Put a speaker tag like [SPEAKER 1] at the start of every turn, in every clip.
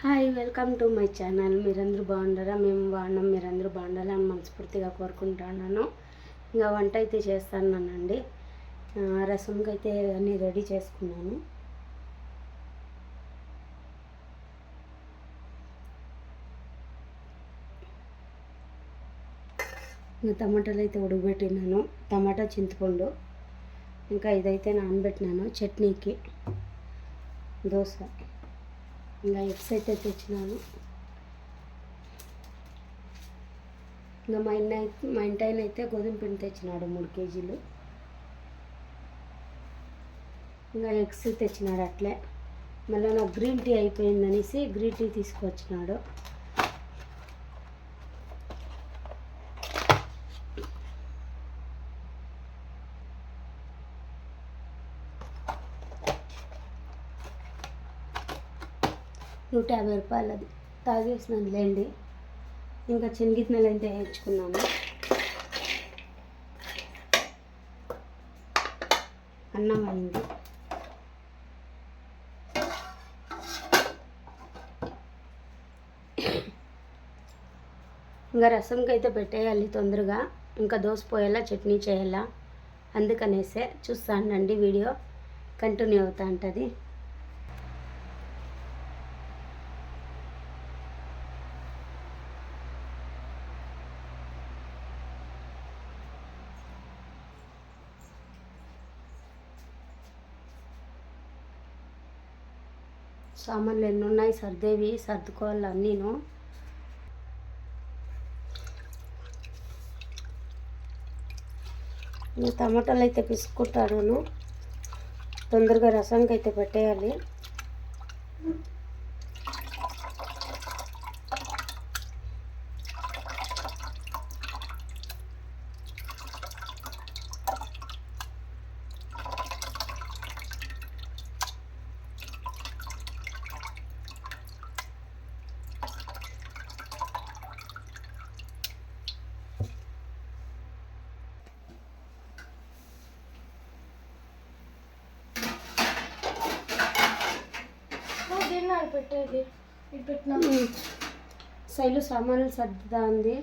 [SPEAKER 1] Hi welcome to my channel మీరందరూ బాగుండారా మేము బాగున్నాం. మీరందరూ బాగుండాలని మనస్ఫూర్తిగా కోరుకుంటున్నాను. ఇంకా వంట అయితే చేస్తానండి రసంకి అయితే అన్నీ రెడీ చేసుకున్నాను. ఇంకా టమాటాలు అయితే ఉడకబెట్టినాను. టమాటా చింతపండు ఇంకా ఇదైతే నానబెట్టినాను. చట్నీకి. దోశ. ఇంకా ఎగ్స్ అయితే తెచ్చినాను ఇంకా మా ఇన్న మా ఇంటి ఆయన అయితే గోధుమ పిండి తెచ్చినాడు మూడు కేజీలు. ఇంకా ఎగ్స్ తెచ్చినాడు అట్లే. మళ్ళీ నాకు గ్రీన్ టీ అయిపోయిందనేసి గ్రీన్ టీ తీసుకొచ్చినాడు. నూట యాభై రూపాయలు అది తాగేసినాను లేండి. ఇంకా శనగిత్తనాలు అయితే వేయించుకున్నాను అన్నం అయింది. ఇంకా రసంకి అయితే పెట్టేయాలి తొందరగా. ఇంకా దోశ పోయేలా చట్నీ చేయాలా. అందుకనేసే చూస్తానండి వీడియో. కంటిన్యూ అవుతా ఉంటుంది సామాన్లు ఎన్ని ఉన్నాయి సర్దేవి సర్దుకోవాలి అన్నీను. టమాటాలు అయితే పిసుకుంటాను తొందరగా రసంకి అయితే పెట్టేయాలి.
[SPEAKER 2] పెట్టేది.
[SPEAKER 1] శైలు సామాన్లు సర్దుదా ఉంది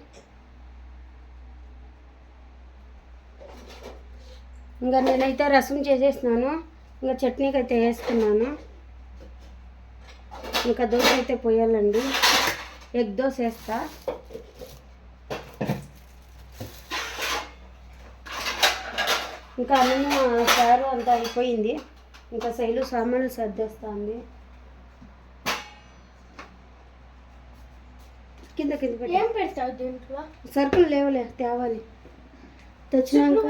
[SPEAKER 1] ఇంకా నేనైతే రసం చేసేసినాను. ఇంకా చట్నీకి అయితే వేసుకున్నాను. ఇంకా దోశ అయితే పోయాలండి. ఎగ్ దోశ వేస్తా. ఇంకా అన్నం సారు అంతా అయిపోయింది. ఇంకా శైలు సామాన్లు సర్దేస్తుంది కింద కింద పెట్టి
[SPEAKER 2] ఏం పెడతావు దీంట్లో?
[SPEAKER 1] సరుకులు లేవులే తేవాలి. తెచ్చినాక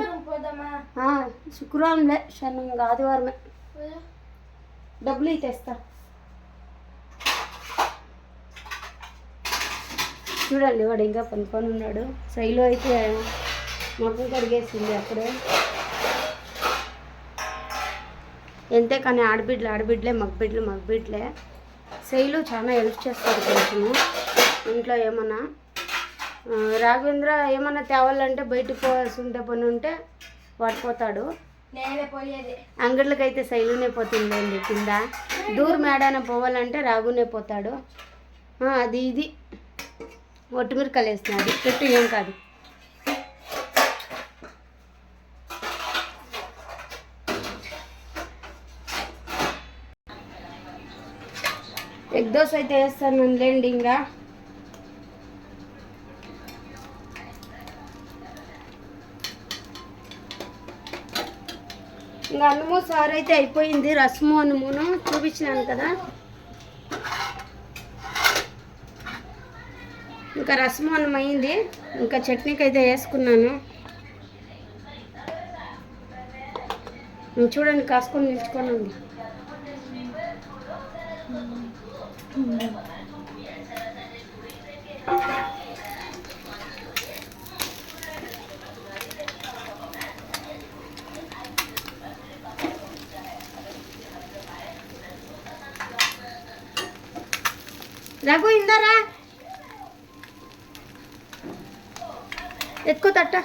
[SPEAKER 1] శుక్రవారంలే శని ఆదివారమే. డబ్బులు ఇవి తెస్తా. చూడండి వాడు ఇంకా పనుకొని ఉన్నాడు. శైలు అయితే మొత్తం కడిగేసింది అప్పుడే. ఎంతే కానీ ఆడబిడ్డలు ఆడబిడ్డలే మగబిడ్డలు మగబిడ్డలే. శైలు చాలా హెల్ప్ చేస్తారు కొంచెము. ఇంట్లో ఏమన్నా రాఘవేంద్ర ఏమన్నా తేవాలంటే బయటకు పోవాల్సి ఉంటే పని ఉంటే పడిపోతాడు అంగళ్ళకి అయితే శైలునే పోతుందండి కింద. దూరం మేడాన పోవాలంటే రాగునే పోతాడు. అది ఇది. ఒట్టుమిరకాయలు వేసినది పెట్టు ఏం కాదు. ఎగ్ దోశ అయితే వేస్తాను లేండి ఇంకా. ఇంకా అన్నము సారు అయితే అయిపోయింది. రసము అన్నమును చూపించినాను కదా. ఇంకా రసము అన్నం అయింది. ఇంకా చట్నీకి అయితే వేసుకున్నాను చూడండి కాసుకొని నిల్చుకొని ఉంది. రఘు ఇందరా ఎత్తుకో తట్ట.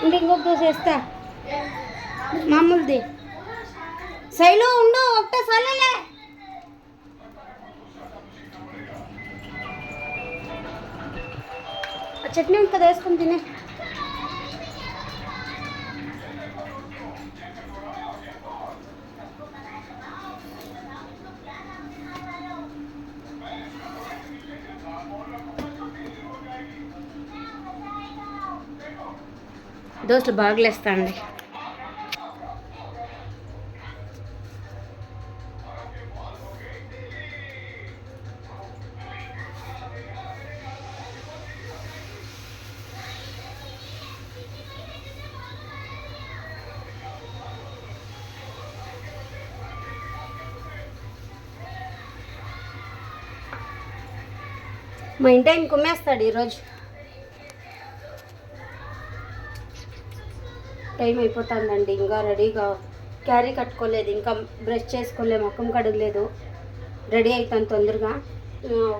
[SPEAKER 1] ఇంక ఇంకొక దోశ వేస్తా. మామూలుది. సైలో ఉండు ఒకటే సరేలే చట్నీ ఉంటుంది కదా వేసుకొని తినే. దోశలు బాగులేస్తాండి. మా ఇంటి ఆయన కుమ్మేస్తాడు ఈరోజు. టైం అయిపోతుందండి. ఇంకా రెడీగా క్యారీ కట్టుకోలేదు. ఇంకా బ్రష్ చేసుకోలేదు. ముఖం కడగలేదు. రెడీ అవుతాను తొందరగా.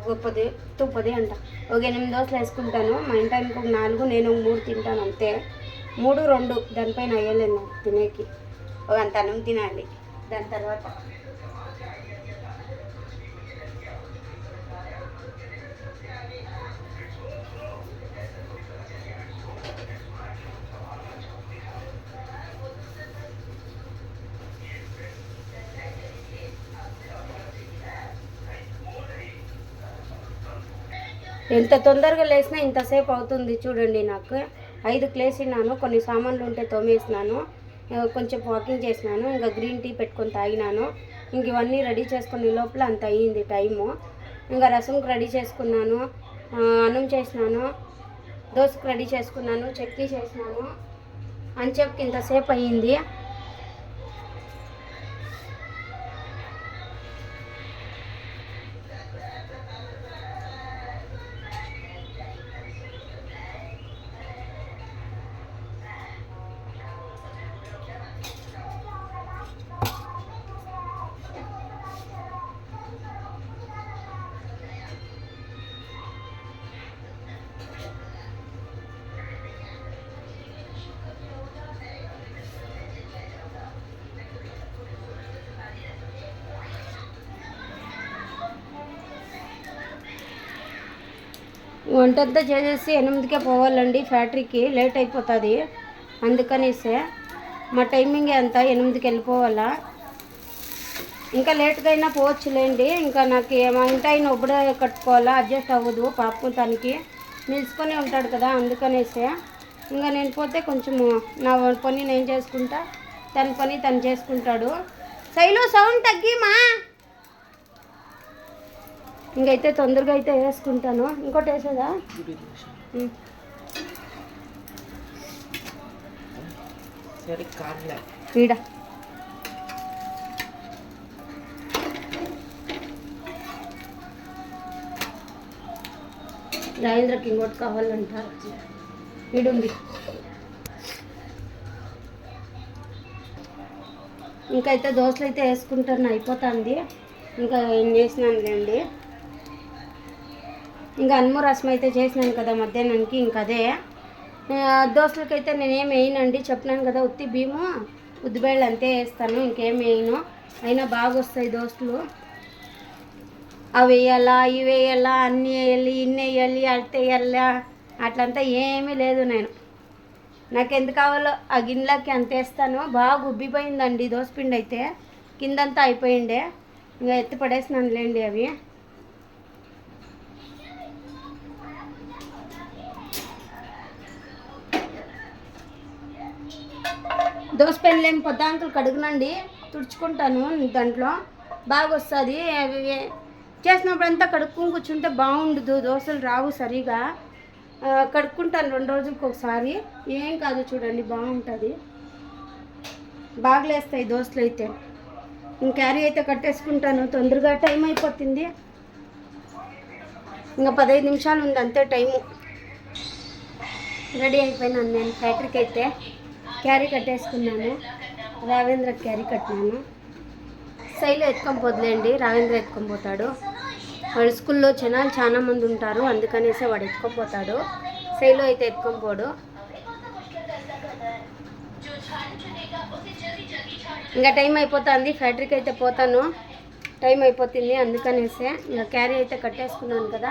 [SPEAKER 1] ఒక పది టూ పది అంట. ఒక ఎనిమిది దోశలు వేసుకుంటాను. మా ఇంటి ఆయనకు ఒక నాలుగు నేను మూడు తింటాను అంతే. మూడు రెండు దానిపైన అయ్యలేదు నాకు తినేకి. ఒక అంత అన్నం తినాలి. దాని తర్వాత ఎంత తొందరగా లేసినా ఇంతసేపు అవుతుంది చూడండి నాకు. ఐదుకి లేచినాను కొన్ని సామాన్లు ఉంటే తోమేసినాను కొంచెం వాకింగ్ చేసినాను ఇంకా గ్రీన్ టీ పెట్టుకొని తాగినాను. ఇంక ఇవన్నీ రెడీ చేసుకునే లోపల అంత అయ్యింది టైము. ఇంకా రసంకి రెడీ చేసుకున్నాను అన్నం చేసినాను దోశకు రెడీ చేసుకున్నాను చట్నీ చేసినాను. అని చెప్పి ఇంతసేపు అయ్యింది. వంటంతా చేసేసి ఎనిమిదికే పోవాలండి ఫ్యాక్టరీకి లేట్ అయిపోతుంది. అందుకనేసే మా టైమింగ్ ఎంత ఎనిమిదికి వెళ్ళిపోవాలా. ఇంకా లేట్గా అయినా పోవచ్చులేండి. ఇంకా నాకు ఏ- మా ఇంటి ఆయన ఒప్పుడే కట్టుకోవాలా అడ్జస్ట్ అవ్వదు పాపం తనకి. నిలుచుకొని ఉంటాడు కదా అందుకనేసే ఇంకా నేను పోతే కొంచెము నా పని నేను చేసుకుంటా తన పని తను చేసుకుంటాడు. శైలు సౌండ్ తగ్గిమా ఇంకైతే తొందరగా అయితే వేసుకుంటాను. ఇంకోటి వేసేదా? ఈడ. రాజేంద్రకి ఇంకోటి కావాలంట ఈడుంది. ఇంకైతే దోశలు అయితే వేసుకుంటాను అయిపోతుంది. ఇంకా ఏం చేసినానులేండి. ఇంకా అన్ము రసం అయితే చేసినాను కదా మధ్యాహ్నానికి ఇంక అదే. ఆ, దోశలకైతే నేనేం వేయనండి చెప్పినాను కదా ఉత్తి బియ్యము ఉద్దిబేళ్ళు అంతే వేస్తాను ఇంకేం వేయను. అయినా బాగా వస్తాయి దోశలు అవి వేయాలా ఇవి వేయాలా అన్నీ వేయాలి ఇన్ని వేయాలి అట్ట వేయాలా అట్లంతా ఏమీ లేదు నేను. నాకు ఎంత కావాలో ఆ గిన్నెలకి అంత వేస్తాను. బాగా ఉబ్బిపోయిందండి దోశపిండి అయితే. కిందంతా అయిపోయిండే. ఇంకా ఎత్తి పడేసినాను లేండి అవి. దోశ పెళ్ళేం పొద్దాంకులు కడుగునండి తుడుచుకుంటాను దాంట్లో. బాగా వస్తుంది అవి చేసినప్పుడు అంతా కడుక్కుని కూర్చుంటే బాగుండదు. దోశలు రావు సరిగా. కడుక్కుంటాను రెండు రోజులకి ఒకసారి. ఏం కాదు చూడండి బాగుంటుంది. బాగలేస్తాయి దోశలు అయితే. ఇంక క్యారీ అయితే కట్టేసుకుంటాను. తొందరగా టైం అయిపోతుంది. ఇంకా పదహైదు నిమిషాలు ఉంది అంతే టైము. రెడీ అయిపోయినాను నేను ఫ్యాక్టరీకి అయితే. క్యారీ కట్టేసుకున్నాను. రావేంద్ర క్యారీ కట్టినాను. శైలి ఎత్తుకొని పోదులేండి రావేంద్ర ఎత్తుకొని పోతాడు వాడు స్కూల్లో జనాలు చాలా మంది ఉంటారు అందుకనేసి వాడు ఎత్తుకొని పోతాడు శైలు అయితే ఎత్తుకొని పోడు ఇంకా టైం అయిపోతుంది ఫ్యాక్టరీకి అయితే పోతాను. టైం అయిపోతుంది అందుకనేసే ఇంకా క్యారీ అయితే కట్టేసుకున్నాను కదా.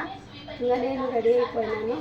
[SPEAKER 1] ఇంకా నేను రెడీ అయిపోయినాను.